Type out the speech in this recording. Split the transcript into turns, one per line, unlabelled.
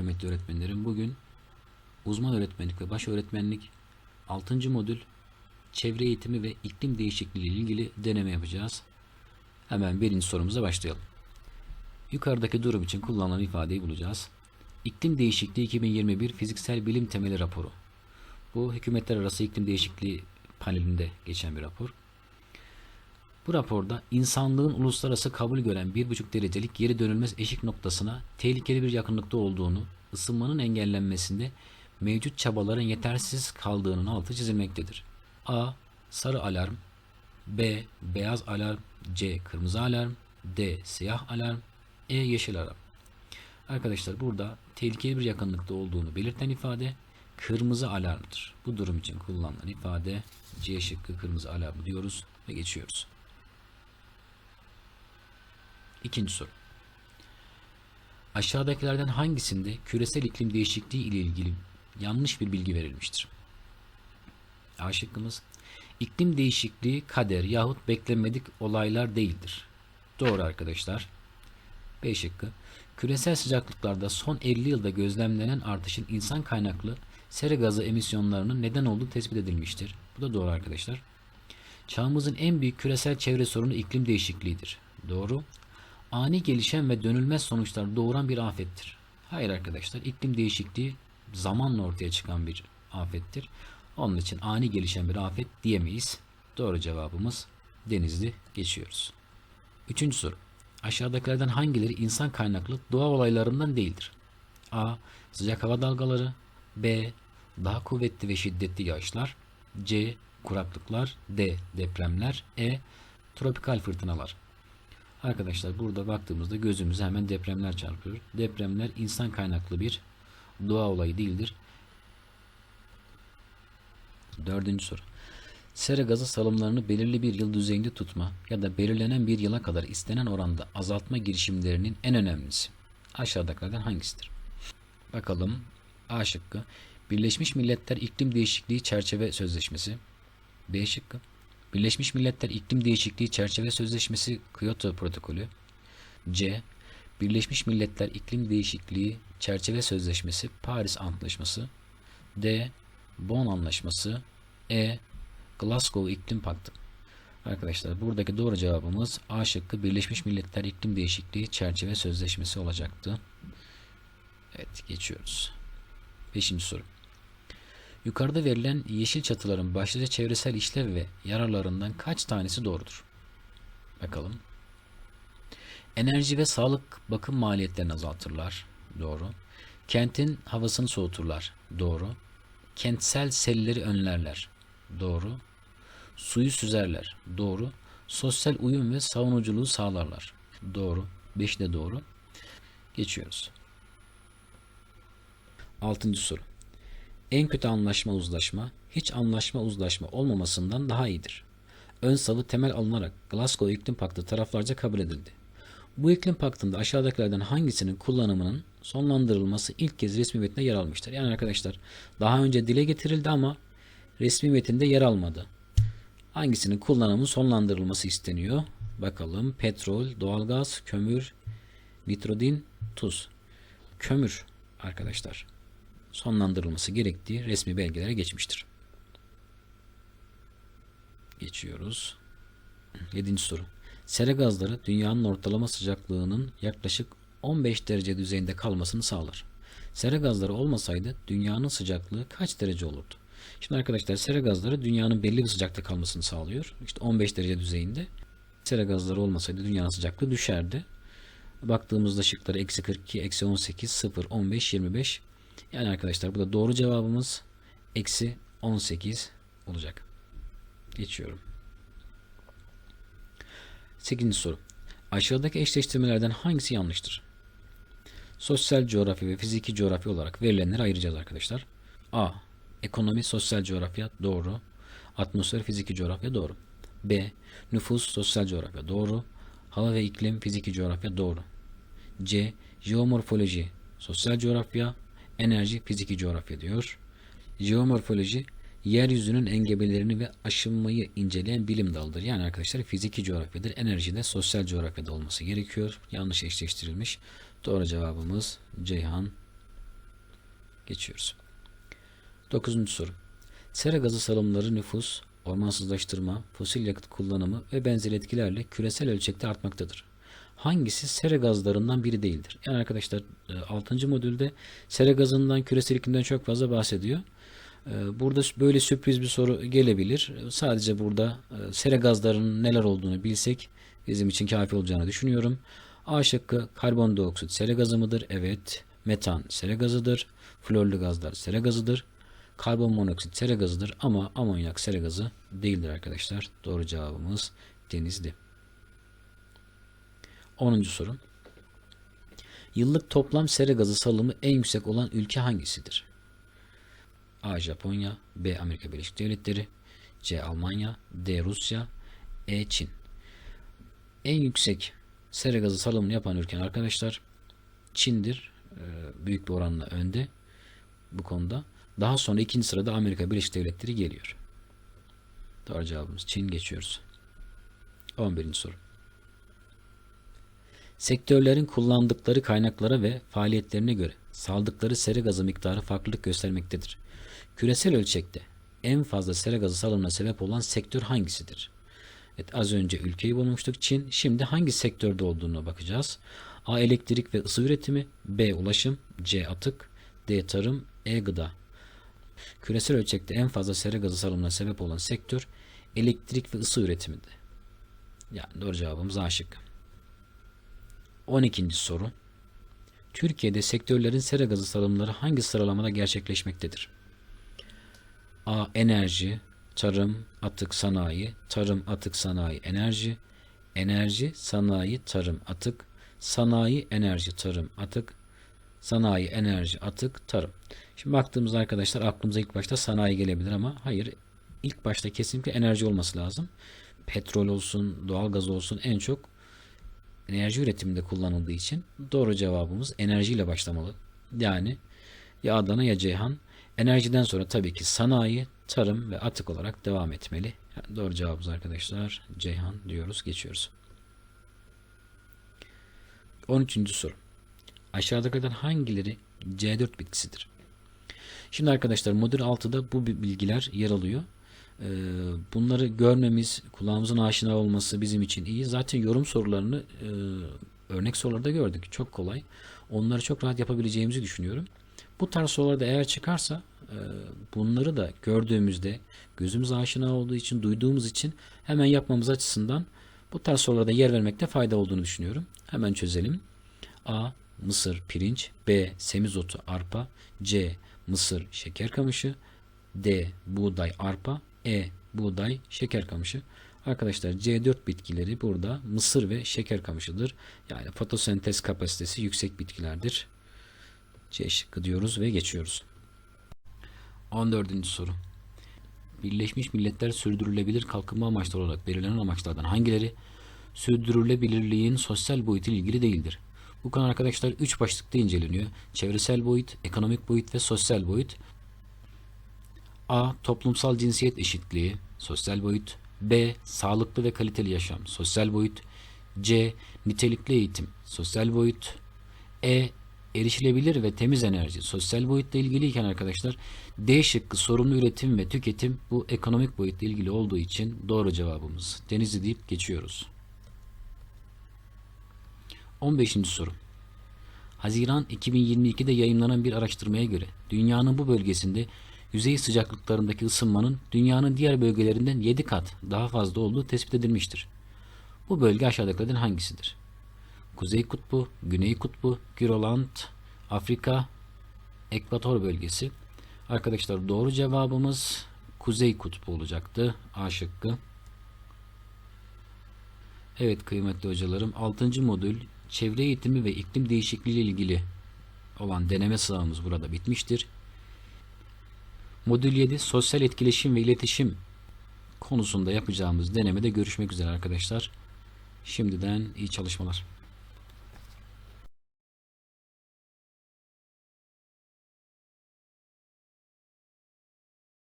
kıymetli öğretmenlerim. Bugün uzman öğretmenlik ve baş öğretmenlik 6. modül çevre eğitimi ve iklim değişikliği ile ilgili deneme yapacağız. Hemen birinci sorumuza başlayalım. Yukarıdaki durum için kullanılan ifadeyi bulacağız. İklim Değişikliği 2021 Fiziksel Bilim Temeli raporu. Bu hükümetler arası iklim değişikliği panelinde geçen bir rapor. Bu raporda insanlığın uluslararası kabul gören 1,5 derecelik geri dönülmez eşik noktasına tehlikeli bir yakınlıkta olduğunu, ısınmanın engellenmesinde mevcut çabaların yetersiz kaldığının altı çizilmektedir. A. Sarı alarm B. Beyaz alarm C. Kırmızı alarm D. Siyah alarm E. Yeşil alarm Arkadaşlar burada tehlikeli bir yakınlıkta olduğunu belirten ifade kırmızı alarmdır. Bu durum için kullanılan ifade C şıkkı kırmızı alarmı diyoruz ve geçiyoruz. İkinci soru. Aşağıdakilerden hangisinde küresel iklim değişikliği ile ilgili yanlış bir bilgi verilmiştir? A şıkkımız iklim değişikliği kader yahut beklenmedik olaylar değildir. Doğru arkadaşlar. B şıkkı küresel sıcaklıklarda son 50 yılda gözlemlenen artışın insan kaynaklı sera gazı emisyonlarının neden olduğu tespit edilmiştir. Bu da doğru arkadaşlar. Çağımızın en büyük küresel çevre sorunu iklim değişikliğidir. Doğru. Ani gelişen ve dönülmez sonuçlar doğuran bir afettir. Hayır arkadaşlar, iklim değişikliği zamanla ortaya çıkan bir afettir. Onun için ani gelişen bir afet diyemeyiz. Doğru cevabımız Denizli geçiyoruz. Üçüncü soru. Aşağıdakilerden hangileri insan kaynaklı doğa olaylarından değildir? A. Sıcak hava dalgaları B. Daha kuvvetli ve şiddetli yağışlar C. Kuraklıklar D. Depremler E. Tropikal fırtınalar Arkadaşlar burada baktığımızda gözümüze hemen depremler çarpıyor. Depremler insan kaynaklı bir doğa olayı değildir. Dördüncü soru. Sera gazı salımlarını belirli bir yıl düzeyinde tutma ya da belirlenen bir yıla kadar istenen oranda azaltma girişimlerinin en önemlisi aşağıdakilerden hangisidir? Bakalım A şıkkı Birleşmiş Milletler İklim Değişikliği Çerçeve Sözleşmesi B şıkkı Birleşmiş Milletler İklim Değişikliği Çerçeve Sözleşmesi Kyoto Protokolü C. Birleşmiş Milletler İklim Değişikliği Çerçeve Sözleşmesi Paris Antlaşması D. Bonn Anlaşması E. Glasgow İklim Paktı Arkadaşlar buradaki doğru cevabımız A şıkkı Birleşmiş Milletler İklim Değişikliği Çerçeve Sözleşmesi olacaktı. Evet geçiyoruz. Beşinci soru. Yukarıda verilen yeşil çatıların başlıca çevresel işlev ve yararlarından kaç tanesi doğrudur? Bakalım. Enerji ve sağlık bakım maliyetlerini azaltırlar. Doğru. Kentin havasını soğuturlar. Doğru. Kentsel selleri önlerler. Doğru. Suyu süzerler. Doğru. Sosyal uyum ve savunuculuğu sağlarlar. Doğru. 5 de doğru. Geçiyoruz. Altıncı soru. En kötü anlaşma uzlaşma, hiç anlaşma uzlaşma olmamasından daha iyidir. Ön salı temel alınarak Glasgow İklim Paktı taraflarca kabul edildi. Bu iklim paktında aşağıdakilerden hangisinin kullanımının sonlandırılması ilk kez resmi metninde yer almıştır. Yani arkadaşlar daha önce dile getirildi ama resmi metinde yer almadı. Hangisinin kullanımı sonlandırılması isteniyor? Bakalım petrol, doğalgaz, kömür, nitrodin, tuz. Kömür arkadaşlar sonlandırılması gerektiği resmi belgelere geçmiştir. Geçiyoruz. 7. soru. Sera gazları dünyanın ortalama sıcaklığının yaklaşık 15 derece düzeyinde kalmasını sağlar. Sera gazları olmasaydı dünyanın sıcaklığı kaç derece olurdu? Şimdi arkadaşlar sera gazları dünyanın belli bir sıcakta kalmasını sağlıyor. İşte 15 derece düzeyinde. Sera gazları olmasaydı dünyanın sıcaklığı düşerdi. Baktığımızda şıkları eksi 42, eksi 18, 0, 15, 25. Yani arkadaşlar bu da doğru cevabımız eksi 18 olacak. Geçiyorum. 8. soru. Aşağıdaki eşleştirmelerden hangisi yanlıştır? Sosyal coğrafya ve fiziki coğrafya olarak verilenleri ayıracağız arkadaşlar. A. Ekonomi, sosyal coğrafya doğru. Atmosfer, fiziki coğrafya doğru. B. Nüfus, sosyal coğrafya doğru. Hava ve iklim, fiziki coğrafya doğru. C. Jeomorfoloji, sosyal coğrafya, enerji, fiziki coğrafya diyor. Jeomorfoloji, yeryüzünün engebelerini ve aşınmayı inceleyen bilim dalıdır. Yani arkadaşlar fiziki coğrafyadır. Enerji de sosyal coğrafyada olması gerekiyor. Yanlış eşleştirilmiş. Doğru cevabımız Ceyhan Geçiyoruz. Dokuzuncu soru. Sera gazı salımları nüfus, ormansızlaştırma, fosil yakıt kullanımı ve benzeri etkilerle küresel ölçekte artmaktadır. Hangisi sera gazlarından biri değildir? Yani arkadaşlar 6. modülde sera gazından küresel iklimden çok fazla bahsediyor. E, Burada böyle sürpriz bir soru gelebilir. Sadece burada e, sera gazlarının neler olduğunu bilsek bizim için kafi olacağını düşünüyorum. A şıkkı karbondioksit sera gazı mıdır? Evet. Metan sera gazıdır. Florlu gazlar sera gazıdır. Karbon monoksit sera gazıdır ama amonyak sera gazı değildir arkadaşlar. Doğru cevabımız denizli. 10. soru. Yıllık toplam sera gazı salımı en yüksek olan ülke hangisidir? A. Japonya B. Amerika Birleşik Devletleri C. Almanya D. Rusya E. Çin En yüksek sera gazı salımını yapan ülke arkadaşlar Çin'dir. Ee, büyük bir oranla önde bu konuda. Daha sonra ikinci sırada Amerika Birleşik Devletleri geliyor. Doğru cevabımız Çin geçiyoruz. 11. soru. Sektörlerin kullandıkları kaynaklara ve faaliyetlerine göre saldıkları sera gazı miktarı farklılık göstermektedir. Küresel ölçekte en fazla sera gazı salımına sebep olan sektör hangisidir? Evet, az önce ülkeyi bulmuştuk Çin. Şimdi hangi sektörde olduğuna bakacağız. A. Elektrik ve ısı üretimi. B. Ulaşım. C. Atık. D. Tarım. E. Gıda. Küresel ölçekte en fazla sera gazı salımına sebep olan sektör elektrik ve ısı üretimidir. Yani doğru cevabımız A şıkkı. 12. soru. Türkiye'de sektörlerin sera gazı salımları hangi sıralamada gerçekleşmektedir? A. Enerji, tarım, atık, sanayi, tarım, atık, sanayi, enerji, enerji, sanayi, tarım, atık, sanayi, enerji, tarım, atık, sanayi, enerji, atık, tarım. Şimdi baktığımızda arkadaşlar aklımıza ilk başta sanayi gelebilir ama hayır. İlk başta kesinlikle enerji olması lazım. Petrol olsun, doğalgaz olsun en çok enerji üretiminde kullanıldığı için doğru cevabımız enerjiyle başlamalı. Yani ya Adana ya Ceyhan. Enerjiden sonra tabii ki sanayi, tarım ve atık olarak devam etmeli. Yani doğru cevabımız arkadaşlar Ceyhan diyoruz. Geçiyoruz. 13. soru. Aşağıdakilerden hangileri C4 bitkisidir? Şimdi arkadaşlar modül 6'da bu bilgiler yer alıyor. Ee, bunları görmemiz, kulağımızın aşina olması bizim için iyi. Zaten yorum sorularını e, örnek sorularda gördük. Çok kolay. Onları çok rahat yapabileceğimizi düşünüyorum. Bu tarz sorularda eğer çıkarsa e, bunları da gördüğümüzde gözümüz aşina olduğu için, duyduğumuz için hemen yapmamız açısından bu tarz sorularda yer vermekte fayda olduğunu düşünüyorum. Hemen çözelim. A. Mısır, pirinç. B. Semizotu, arpa. C. Mısır, şeker kamışı. D. Buğday, arpa. E. Buğday, şeker kamışı. Arkadaşlar C4 bitkileri burada mısır ve şeker kamışıdır. Yani fotosentez kapasitesi yüksek bitkilerdir. C şıkkı diyoruz ve geçiyoruz. 14. soru. Birleşmiş Milletler sürdürülebilir kalkınma amaçları olarak belirlenen amaçlardan hangileri sürdürülebilirliğin sosyal boyutu ile ilgili değildir? Bu konu arkadaşlar 3 başlıkta inceleniyor. Çevresel boyut, ekonomik boyut ve sosyal boyut. A. Toplumsal cinsiyet eşitliği, sosyal boyut. B. Sağlıklı ve kaliteli yaşam, sosyal boyut. C. Nitelikli eğitim, sosyal boyut. E. Erişilebilir ve temiz enerji, sosyal boyutla ilgiliyken arkadaşlar D şıkkı sorumlu üretim ve tüketim bu ekonomik boyutla ilgili olduğu için doğru cevabımız. Denizli deyip geçiyoruz. 15. soru. Haziran 2022'de yayınlanan bir araştırmaya göre dünyanın bu bölgesinde yüzey sıcaklıklarındaki ısınmanın dünyanın diğer bölgelerinden 7 kat daha fazla olduğu tespit edilmiştir. Bu bölge aşağıdakilerden hangisidir? Kuzey Kutbu, Güney Kutbu, Grönland, Afrika, Ekvator bölgesi. Arkadaşlar doğru cevabımız Kuzey Kutbu olacaktı. A şıkkı. Evet kıymetli hocalarım 6. modül çevre eğitimi ve iklim değişikliği ile ilgili olan deneme sınavımız burada bitmiştir. Modül 7 sosyal etkileşim ve iletişim konusunda yapacağımız denemede görüşmek üzere arkadaşlar. Şimdiden iyi çalışmalar.